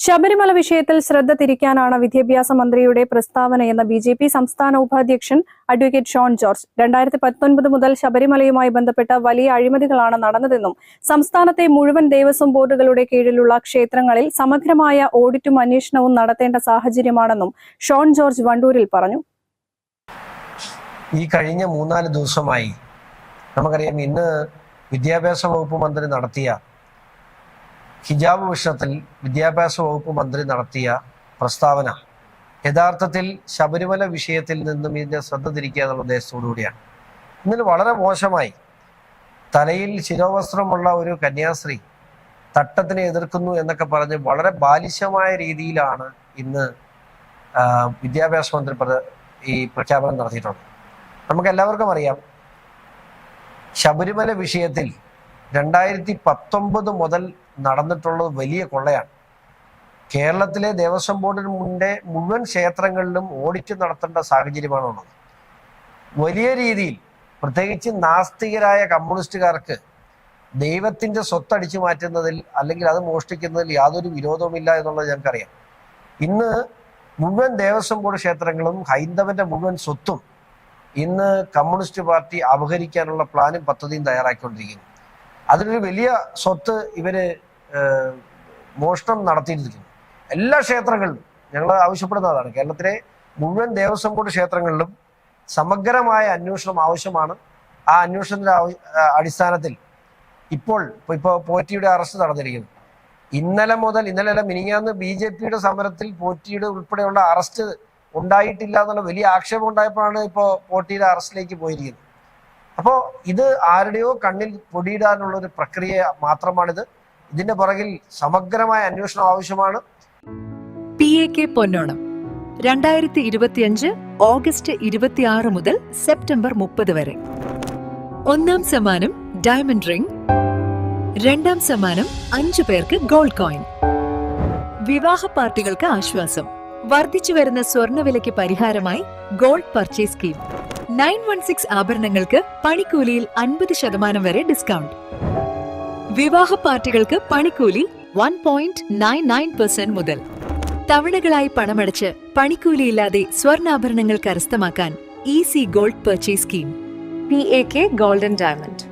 ശബരിമല വിഷയത്തിൽ ശ്രദ്ധ തിരിക്കാനാണ് വിദ്യാഭ്യാസ മന്ത്രിയുടെ പ്രസ്താവനയെന്ന ബി ജെ പി സംസ്ഥാന ഉപാധ്യക്ഷൻ അഡ്വക്കേറ്റ് ഷോൺ ജോർജ്. രണ്ടായിരത്തി പത്തൊൻപത് മുതൽ ശബരിമലയുമായി ബന്ധപ്പെട്ട വലിയ അഴിമതികളാണ് നടന്നതെന്നും സംസ്ഥാനത്തെ മുഴുവൻ ദേവസ്വം ബോർഡുകളുടെ കീഴിലുള്ള ക്ഷേത്രങ്ങളിൽ സമഗ്രമായ ഓഡിറ്റും അന്വേഷണവും നടത്തേണ്ട സാഹചര്യമാണെന്നും ഷോൺ ജോർജ് വണ്ടൂരിൽ പറഞ്ഞു. ഈ കഴിഞ്ഞ മൂന്നാൽ ദിവസമായി നമുക്കറിയാം ഇന്ന് വിദ്യാഭ്യാസ വകുപ്പ് മന്ത്രി നടത്തിയ ഹിജാബ് വിഷയത്തിൽ വിദ്യാഭ്യാസ വകുപ്പ് മന്ത്രി നടത്തിയ പ്രസ്താവന യഥാർത്ഥത്തിൽ ശബരിമല വിഷയത്തിൽ നിന്നും ഇതിന്റെ ശ്രദ്ധ തിരിക്കുക എന്നുള്ള ഉദ്ദേശത്തോടുകൂടിയാണ്. ഇന്നലെ വളരെ മോശമായി തലയിൽ ശിരോവസ്ത്രമുള്ള ഒരു കന്യാസ്ത്രീ തട്ടത്തിനെ എതിർക്കുന്നു എന്നൊക്കെ പറഞ്ഞ് വളരെ ബാലിശമായ രീതിയിലാണ് ഇന്ന് വിദ്യാഭ്യാസ മന്ത്രി ഈ പ്രഖ്യാപനം നടത്തിയിട്ടുള്ളത്. നമുക്ക് എല്ലാവർക്കും അറിയാം ശബരിമല വിഷയത്തിൽ രണ്ടായിരത്തി പത്തൊമ്പത് മുതൽ നടന്നിട്ടുള്ളത് വലിയ കൊള്ളയാണ്. കേരളത്തിലെ ദേവസ്വം ബോർഡിന് മുന്നേ മുഴുവൻ ക്ഷേത്രങ്ങളിലും ഓഡിറ്റ് നടത്തേണ്ട സാഹചര്യമാണ് ഉള്ളത് വലിയ രീതിയിൽ പ്രത്യേകിച്ച് നാസ്തികരായ കമ്മ്യൂണിസ്റ്റുകാർക്ക് ദൈവത്തിന്റെ സ്വത്തടിച്ചു മാറ്റുന്നതിൽ അല്ലെങ്കിൽ അത് മോഷ്ടിക്കുന്നതിൽ യാതൊരു വിരോധവുമില്ല എന്നുള്ളത് ഞങ്ങൾക്കറിയാം. ഇന്ന് മുഴുവൻ ദേവസ്വം ബോർഡ് ക്ഷേത്രങ്ങളും ഹൈന്ദവന്റെ മുഴുവൻ സ്വത്തും ഇന്ന് കമ്മ്യൂണിസ്റ്റ് പാർട്ടി അപഹരിക്കാനുള്ള പ്ലാനും പദ്ധതിയും തയ്യാറാക്കിക്കൊണ്ടിരിക്കുന്നു. അതിനൊരു വലിയ സ്വത്ത് ഇവർ മോഷണം നടത്തിയിരിക്കുന്നു. എല്ലാ ക്ഷേത്രങ്ങളിലും ഞങ്ങൾ ആവശ്യപ്പെടുന്നതാണ്. കേരളത്തിലെ മുഴുവൻ ദേവസ്വം ബോർഡ് ക്ഷേത്രങ്ങളിലും സമഗ്രമായ അന്വേഷണം ആവശ്യമാണ്. ആ അന്വേഷണത്തിന്റെ അടിസ്ഥാനത്തിൽ ഇപ്പോൾ ഇപ്പൊ ഇപ്പൊ പോറ്റിയുടെ അറസ്റ്റ് നടന്നിരിക്കുന്നു. ഇന്നലെ മുതൽ ഇന്നലെ മിനിങ്ങാന്ന് ബി ജെ പിയുടെ സമരത്തിൽ പോറ്റിയുടെ ഉൾപ്പെടെയുള്ള അറസ്റ്റ് ഉണ്ടായിട്ടില്ല എന്നുള്ള വലിയ ആക്ഷേപം ഉണ്ടായപ്പോഴാണ് ഇപ്പോൾ പോറ്റിയുടെ അറസ്റ്റിലേക്ക് പോയിരിക്കുന്നത്. അപ്പോൾ ഇത് ആരുടെയോ കണ്ണിൽ പൊടിയിടാനുള്ള ഒരു പ്രക്രിയ മാത്രമാണിത്. ഇതിന്റെ പുറകിൽ സമഗ്രമായ അന്വേഷണം ആവശ്യമാണ്. പി എ കെ പൊന്നോണം രണ്ടായിരത്തി ഇരുപത്തിയഞ്ച് ഓഗസ്റ്റ് ഇരുപത്തിയാറ് മുതൽ സെപ്റ്റംബർ മുപ്പത് വരെ. ഒന്നാം സമ്മാനം ഡയമണ്ട് റിംഗ് രണ്ടാം സമ്മാനം അഞ്ചു പേർക്ക് ഗോൾഡ് കോയിൻ. വിവാഹ പാർട്ടികൾക്ക് ആശ്വാസം വർദ്ധിച്ചു വരുന്ന സ്വർണവിലയ്ക്ക് പരിഹാരമായി gold purchase scheme. Nine one six ആഭരണങ്ങൾക്ക് പണിക്കൂലിയിൽ അൻപത് ശതമാനം വരെ ഡിസ്കൗണ്ട്. വിവാഹ പാർട്ടികൾക്ക് പണിക്കൂലി one point nine nine percent മുതൽ തവണകളായി പണമടച്ച് പണിക്കൂലിയില്ലാതെ സ്വർണാഭരണങ്ങൾ കരസ്ഥമാക്കാൻ easy gold purchase scheme P A K golden diamond